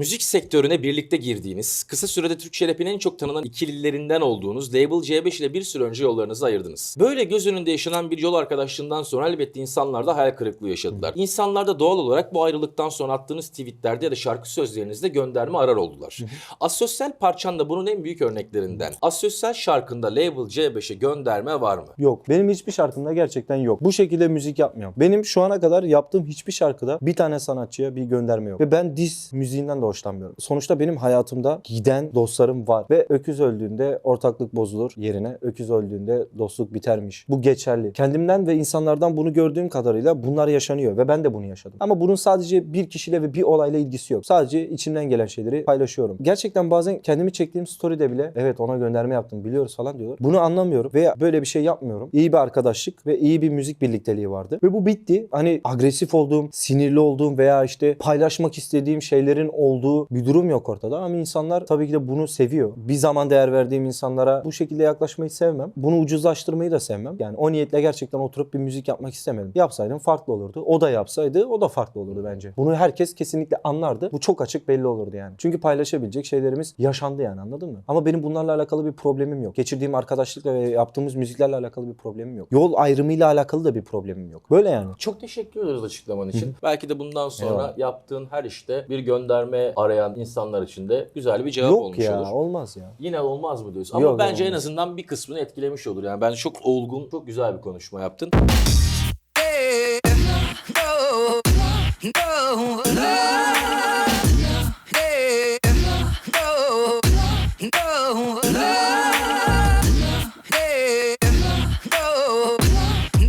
Müzik sektörüne birlikte girdiğiniz, kısa sürede Türkçe rap'in en çok tanınan ikililerinden olduğunuz Label C5 ile bir süre önce yollarınızı ayırdınız. Böyle göz önünde yaşanan bir yol arkadaşlığından sonra elbette insanlar da hayal kırıklığı yaşadılar. İnsanlar da doğal olarak bu ayrılıktan sonra attığınız tweetlerde ya da şarkı sözlerinizde gönderme arar oldular. Asosyal parçan da bunun en büyük örneklerinden. Asosyal şarkında Label C5'e gönderme var mı? Yok. Benim hiçbir şarkımda gerçekten yok. Bu şekilde müzik yapmıyorum. Benim şu ana kadar yaptığım hiçbir şarkıda bir tane sanatçıya bir gönderme yok. Ve ben diz müziğinden de hoşlanmıyorum. Sonuçta benim hayatımda giden dostlarım var. Ve öküz öldüğünde ortaklık bozulur yerine. Öküz öldüğünde dostluk bitermiş. Bu geçerli. Kendimden ve insanlardan bunu gördüğüm kadarıyla bunlar yaşanıyor. Ve ben de bunu yaşadım. Ama bunun sadece bir kişiyle ve bir olayla ilgisi yok. Sadece içimden gelen şeyleri paylaşıyorum. Gerçekten bazen kendimi çektiğim story'de bile evet ona gönderme yaptım biliyoruz falan diyorlar. Bunu anlamıyorum ve böyle bir şey yapmıyorum. İyi bir arkadaşlık ve iyi bir müzik birlikteliği vardı. Ve bu bitti. Hani agresif olduğum, sinirli olduğum veya işte paylaşmak istediğim şeylerin olduğu bir durum yok ortada. Ama insanlar tabii ki de bunu seviyor. Bir zaman değer verdiğim insanlara bu şekilde yaklaşmayı sevmem. Bunu ucuzlaştırmayı da sevmem. Yani o niyetle gerçekten oturup bir müzik yapmak istemedim. Yapsaydım farklı olurdu. O da yapsaydı o da farklı olurdu bence. Bunu herkes kesinlikle anlardı. Bu çok açık belli olurdu yani. Çünkü paylaşabilecek şeylerimiz yaşandı yani anladın mı? Ama benim bunlarla alakalı bir problemim yok. Geçirdiğim arkadaşlıkla ve yaptığımız müziklerle alakalı bir problemim yok. Yol ayrımıyla alakalı da bir problemim yok. Böyle yani. Çok teşekkür ederiz açıklaman için. Belki de bundan sonra Eyvallah. yaptığın her işte bir gönderme çözme arayan insanlar için de güzel bir cevap Yok olmuş ya, olur. olmaz ya. Yine olmaz mı diyorsun? Ama Yok, bence olmaz. en azından bir kısmını etkilemiş olur. Yani ben çok olgun, çok güzel bir konuşma yaptın. Hey, no, no, no.